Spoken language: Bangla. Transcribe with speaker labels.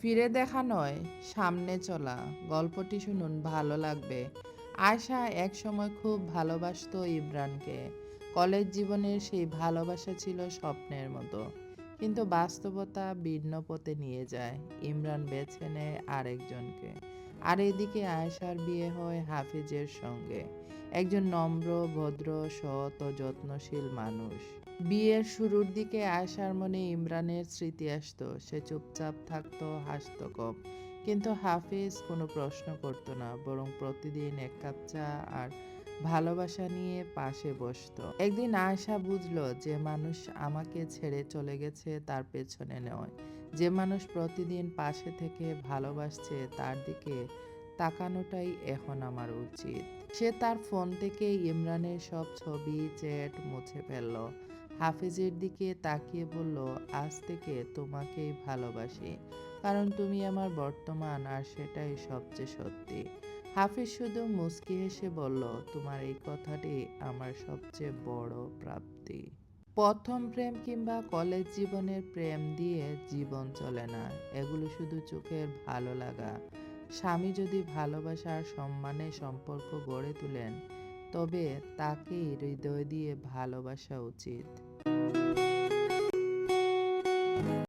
Speaker 1: ফিরে দেখা নয়, সামনে চলা। গল্পটি শুনুন, ভালো লাগবে। আয়শা একসময় খুব ভালোবাসত ইমরানকে। কলেজ জীবনের সেই ভালোবাসা ছিল স্বপ্নের মতো। কিন্তু বাস্তবতা ভিন্ন পথে নিয়ে যায়। ইমরান বেছে নেয় আরেকজনকে। আর এদিকে আয়েশার বিয়ে হয় হাফিজের সঙ্গে। একজন নম্র, ভদ্র, সৎ ও যত্নশীল মানুষ। বিয়ের শুরুর দিকে আয়শার মনে ইমরানের স্মৃতি আসতো। সে চুপচাপ থাকতো, হাসতো কম। কিন্তু হাফিজ কোনো প্রশ্ন করতো না, বরং প্রতিদিন এক কাপ চা আর ভালোবাসা নিয়ে পাশে বসতো। একদিন আয়শা বুঝলো যে মানুষ আমাকে ছেড়ে চলে গেছে তার পেছনে নয়। যে মানুষ প্রতিদিন পাশে থেকে ভালোবাসছে তার দিকে তাকানোটাই এখন আমার উচিত। সে তার ফোন থেকে ইমরানের সব ছবি, চ্যাট মুছে ফেলল। হাফিজের দিকে তাকিয়ে বলল, আজ থেকে তোমাকেই ভালোবাসি। কারণ তুমি আমার বর্তমান আর সেটাই সবচেয়ে সত্যি। হাফিজ শুধু মুচকি হেসে বলল, তোমার এই কথাটি আমার সবচেয়ে বড় প্রাপ্তি। প্রথম প্রেম কিংবা কলেজ জীবনের প্রেম দিয়ে জীবন চলে না। এগুলো শুধু চোখের ভালো লাগা। স্বামী যদি ভালোবাসা আর সম্মানে সম্পর্ক গড়ে তোলেন, তবে তাকেই হৃদয় দিয়ে ভালোবাসা উচিত।